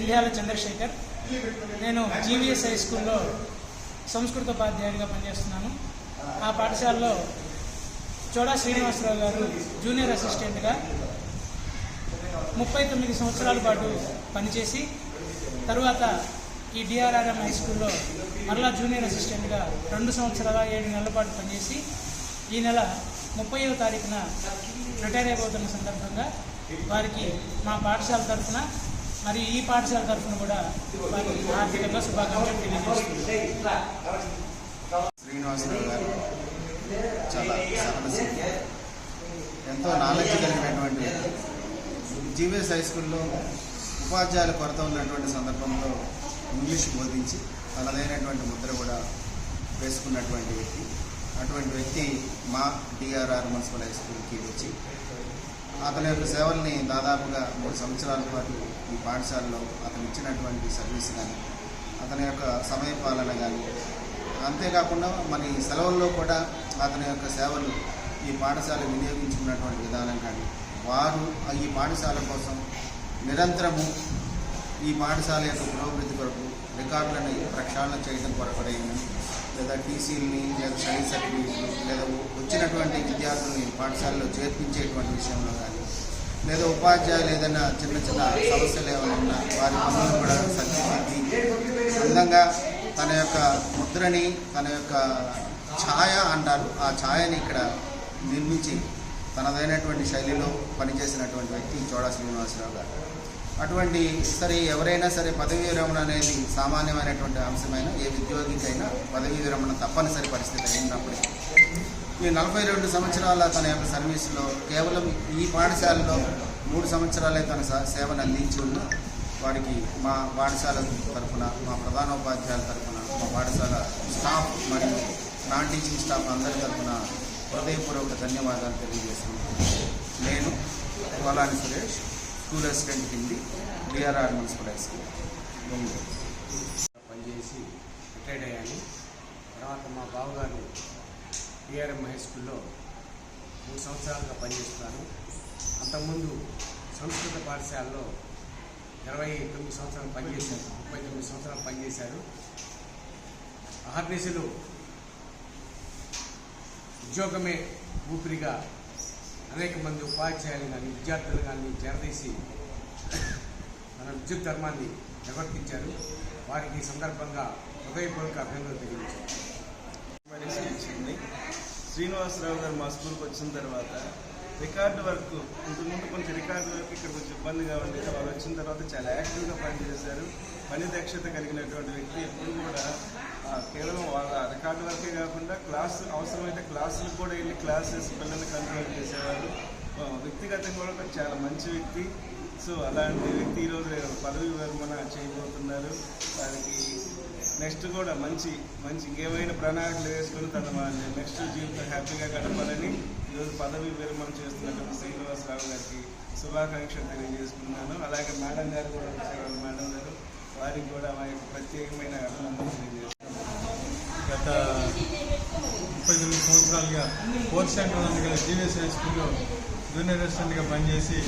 నంద్యాల చంద్రశేఖర్. నేను GVS high స్కూల్లో సంస్కృత ఉపాధ్యాయుడిగా పనిచేస్తున్నాను. ఆ పాఠశాలలో చోడా శ్రీనివాసరావు గారు జూనియర్ అసిస్టెంట్గా ముప్పై తొమ్మిది సంవత్సరాల పాటు పనిచేసి తరువాత ఈ డిఆర్ఆర్ఎం హై స్కూల్లో మరలా జూనియర్ అసిస్టెంట్గా రెండు సంవత్సరాల ఏడు నెలల పాటు పనిచేసి ఈ నెల ముప్పైవ తారీఖున రిటైర్ అయిపోతున్న సందర్భంగా వారికి మా పాఠశాల తరఫున మరి ఈ పాఠశాల తరఫున కూడా వారికి ఆర్థికంగా శుభాకాంక్షలు శ్రీనివాసరావు గారు చాలా ఎంతో నాలెడ్జ్ కలిగినటువంటి జీవీఎస్ హై స్కూల్లో ఉపాధ్యాయుల కొరత ఉన్నటువంటి సందర్భంలో ఇంగ్లీష్ బోధించి తనదైనటువంటి ముద్ర కూడా వేసుకున్నటువంటి వ్యక్తి. అటువంటి వ్యక్తి మా డిఆర్ఆర్ మున్సిపల్ హై స్కూల్కి వచ్చి అతని యొక్క సేవల్ని దాదాపుగా మూడు సంవత్సరాల పాటు ఈ పాఠశాలలో అతను ఇచ్చినటువంటి సర్వీస్ కానీ అతని యొక్క సమయ పాలన కానీ అంతేకాకుండా మన సెలవుల్లో కూడా అతని యొక్క సేవలు ఈ పాఠశాల వినియోగించుకున్నటువంటి విధానం కానీ వారు ఈ పాఠశాల కోసం నిరంతరము ఈ పాఠశాల యొక్క పురోభివృద్ధి కొరకు రికార్డులను ప్రక్షాళన చేయడం కొరకడైందని లేదా టీసీలని లేదా స్టడీ సర్టిఫికేట్లు లేదా వచ్చినటువంటి విద్యార్థుల్ని పాఠశాలలో చేర్పించేటువంటి విషయంలో కానీ లేదా ఉపాధ్యాయులు ఏదైనా చిన్న చిన్న సమస్యలు ఏమైనా ఉన్నా వారి పనులను కూడా సరిదిద్ది అందంగా తన యొక్క ముద్రని తన యొక్క ఛాయ అంటారు ఆ ఛాయని ఇక్కడ నిర్మించి తనదైనటువంటి శైలిలో పనిచేసినటువంటి వ్యక్తి చోడా శ్రీనివాసరావు గారు. అటువంటి సరే ఎవరైనా సరే పదవీ విరమణ అనేది సామాన్యమైనటువంటి అంశమైన ఏ ఉద్యోగికైనా పదవీ విరమణ తప్పనిసరి పరిస్థితి అయినప్పటికీ. ఈ నలభై రెండు సంవత్సరాల తన యొక్క సర్వీసులో కేవలం ఈ పాఠశాలలో మూడు సంవత్సరాలే తన సేవను అందించి ఉన్న వారికి మా పాఠశాల తరఫున మా ప్రధానోపాధ్యాయుల తరఫున మా పాఠశాల స్టాఫ్ మరియు నాన్ టీచింగ్ స్టాఫ్ అందరి తరఫున హృదయపూర్వక ధన్యవాదాలు తెలియజేస్తున్నాను. నేను కొలాని సురేష్ స్కూల్ అసిస్టెంట్ కింది బీఆర్ఆర్ మున్సిపల్ హై స్కూల్ పనిచేసి రిటైర్డ్ అయ్యాను. తర్వాత మా బావగారు బీఆర్ఎం హై స్కూల్లో మూడు సంవత్సరాలుగా పనిచేస్తున్నాను. అంతకుముందు సంస్కృత పాఠశాలలో ఇరవై తొమ్మిది సంవత్సరాలు పనిచేశారు. ముప్పై తొమ్మిది సంవత్సరాలు పనిచేశారు. ఆర్టీసీలు ఉద్యోగమే ఊపిరిగా అనేక మంది ఉపాధ్యాయులు కానీ విద్యార్థులు కానీ చేరదీసి మన విద్యుత్ ధర్మాన్ని నిర్వర్తించారు. వారికి ఈ సందర్భంగా హృదయపూర్వక అభినందనలు తెలియజేస్తారు శ్రీనివాసరావు గారు మా స్కూల్కి వచ్చిన తర్వాత రికార్డు వర్క్ ఇంతకుముందు కొంచెం రికార్డు వర్క్ ఇక్కడ కొంచెం ఇబ్బందిగా ఉండేది వాళ్ళు వచ్చిన తర్వాత చాలా యాక్టివ్గా పనిచేశారు. పని దక్షత కలిగినటువంటి వ్యక్తి ఎప్పుడు కూడా కేవలం వాళ్ళ రికార్డు వర్కే కాకుండా క్లాస్ అవసరమైతే క్లాసులు కూడా వెళ్ళి క్లాసెస్ పిల్లల్ని కంట్రోల్ వ్యక్తిగతంగా కూడా చాలా మంచి వ్యక్తి. సో అలాంటి వ్యక్తి ఈరోజు పదవి విరమణ చేయబోతున్నారు. దానికి నెక్స్ట్ కూడా మంచి మంచి ఇంకేమైనా ప్రణాళికలు వేసుకుని తన నెక్స్ట్ జీవితం హ్యాపీగా గడపాలని ఈరోజు పదవి విరమణ చేస్తున్నటువంటి శ్రీనివాసరావు గారికి శుభాకాంక్షలు తెలియజేసుకున్నాను అలాగే మేడం గారు కూడా వచ్చారు. మేడం గారు వారికి కూడా మా యొక్క ప్రత్యేకమైన అభినందనలు తెలియజేస్తున్నాను. గత ముప్పై తొమ్మిది సంవత్సరాలుగా ఫోర్త్ సెంటర్ అందుకని హై స్కూల్లో జూనియర్ అసిస్టెంట్గా పనిచేసి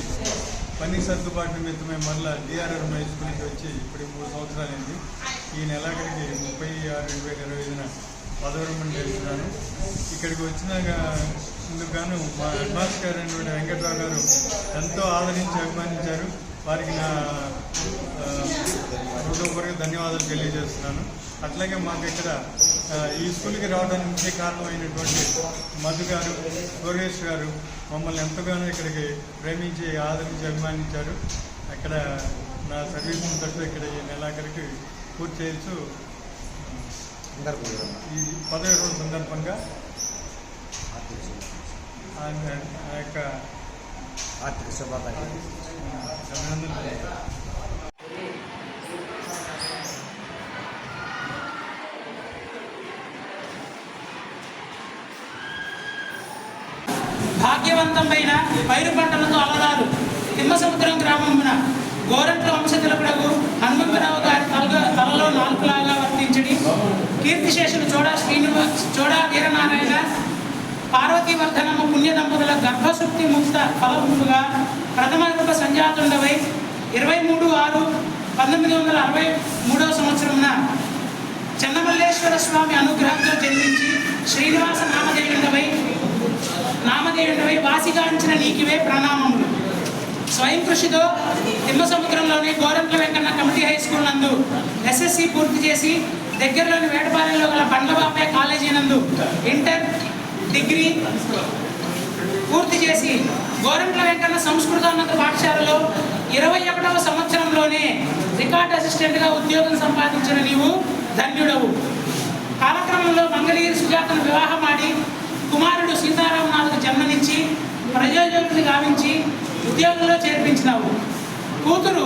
పని సర్దుబాటు నిమిత్తమే మళ్ళీ డిఆర్ఆర్ హై స్కూల్కి వచ్చి ఇప్పుడు మూడు సంవత్సరాలైంది. ఈ నెలాఖరికి ముప్పై ఆరు రెండు వేల ఇరవై ఐదున పదవరమణ చేస్తున్నాను. ఇక్కడికి వచ్చినాక ఇందుకు మా అడ్వాన్స్ గారు అయినటువంటి వెంకట్రావు గారు ఎంతో ఆదరించి అభిమానించారు. వారికి నా హృదయపూర్వక ధన్యవాదాలు తెలియజేస్తున్నాను. అట్లాగే మాకు ఇక్కడ ఈ స్కూల్కి రావడానికి ముఖ్య కారణమైనటువంటి మధు గారు సురేష్ గారు మమ్మల్ని ఎంతగానో ఇక్కడికి ప్రేమించి ఆదరించి అభిమానించారు. అక్కడ నా సర్వీస్ తట్టు ఇక్కడ ఈ నెలాఖరికి పూర్తి చేయొచ్చు ఈ పదవి రోజు సందర్భంగా ఆ ఆ యొక్క ఆర్థిక శుభాకాంక్షలు. అభినందనలు. తెలియజేస్తున్నాను. భాగ్యవంతమైన పైరు పంటలతో అలరారు తిమ్మసముద్రం గ్రామమున గోరంట్ల వంశతులకు హనుమంతరావు గారి తలగ తలలో నాలుగులాగా వర్తించడి కీర్తిశేషులు చోడా శ్రీనివాస్ చోడా వీరనారాయణ పార్వతీవర్ధనము పుణ్య దంపతుల గర్భశుక్తి ముక్త ఫలముగా ప్రథమ రూప సంజాతుండవై ఇరవై మూడు ఆరు పంతొమ్మిది వందల అరవై మూడవ సంవత్సరమున చెన్నమల్లేశ్వర స్వామి అనుగ్రహంతో జన్మించి శ్రీనివాస నామధేయుండవై నామధేయుండవై వాసిగాంచిన నీకివే ప్రణామములు. స్వయం కృషితో తిమ్మసముద్రంలోని Gorantla Venkanna committee high school నందు ఎస్ఎస్సి పూర్తి చేసి దగ్గరలోని వేటపాలెంలో గల బండ్లబాపే కాలేజీ నందు ఇంటర్ డిగ్రీ పూర్తి చేసి గోరంట్ల వెంకన్న సంస్కృతోన్నత పాఠశాలలో ఇరవై ఒకటవ సంవత్సరంలోనే రికార్డ్ అసిస్టెంట్గా ఉద్యోగం సంపాదించిన నీవు ధన్యుడవు. కాలక్రమంలో మంగళగిరి సుజాతను వివాహమాడి కుమారుడు సీతారామనాథుకు జన్మనిచ్చి ప్రయోజకుడిని గావించి ఉద్యోగంలో చేర్పించినావు. కూతురు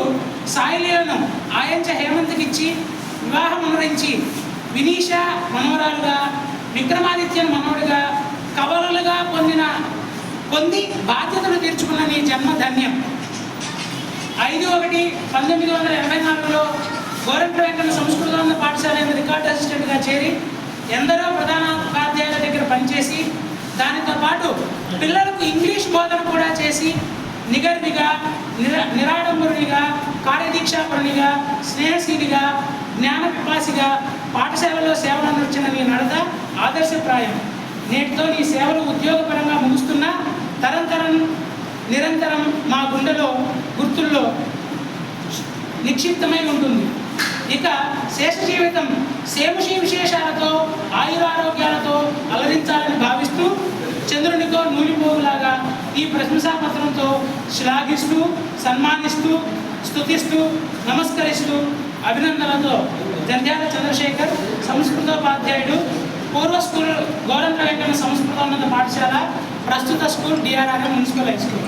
సాయిలీలను ఆయంచ హేమంత్కిచ్చి వివాహం అనురించి వినీష మనవరాలుగా విక్రమాదిత్యను మనవడుగా కవలులుగా పొందిన పొంది బాధ్యతలు తీర్చుకున్న నీ జన్మ ధన్యం. ఐదు ఒకటి పంతొమ్మిది వందల ఎనభై నాలుగులో గోరంట్ల వెంకట సంస్కృత పాఠశాల రికార్డ్ అసిస్టెంట్గా చేరి ఎందరో ప్రధాన ఉపాధ్యాయ పనిచేసి దానితో పాటు పిల్లలకు ఇంగ్లీష్ బోధన కూడా చేసి నిగర్విగా నిర నిరాడంబరునిగా కార్యదీక్షాపరునిగా స్నేహశీలిగా జ్ఞాన పిపాసిగా పాఠశాలలో సేవలు అందించిన నీ నడత ఆదర్శప్రాయం. నేటితో నీ సేవలు ఉద్యోగపరంగా ముగుస్తున్న తరంతరం నిరంతరం మా గుండెలో గుర్తుల్లో నిక్షిప్తమై ఉంటుంది. ఇక శేష జీవితం శేముషి విశేషాలతో ఆయురారోగ్యాలతో అలరించాలని భావిస్తూ చంద్రునికో నూలిపోగులాగా ఈ ప్రశంసాపత్రంతో శ్లాఘిస్తూ సన్మానిస్తూ స్తుతిస్తూ నమస్కరిస్తూ అభినందనలతో జంధ్యాల చంద్రశేఖర్ సంస్కృతోపాధ్యాయుడు పూర్వ స్కూల్ గౌరవ వెంకన్న సంస్కృతోన్నత పాఠశాల ప్రస్తుత school DRR municipal high school.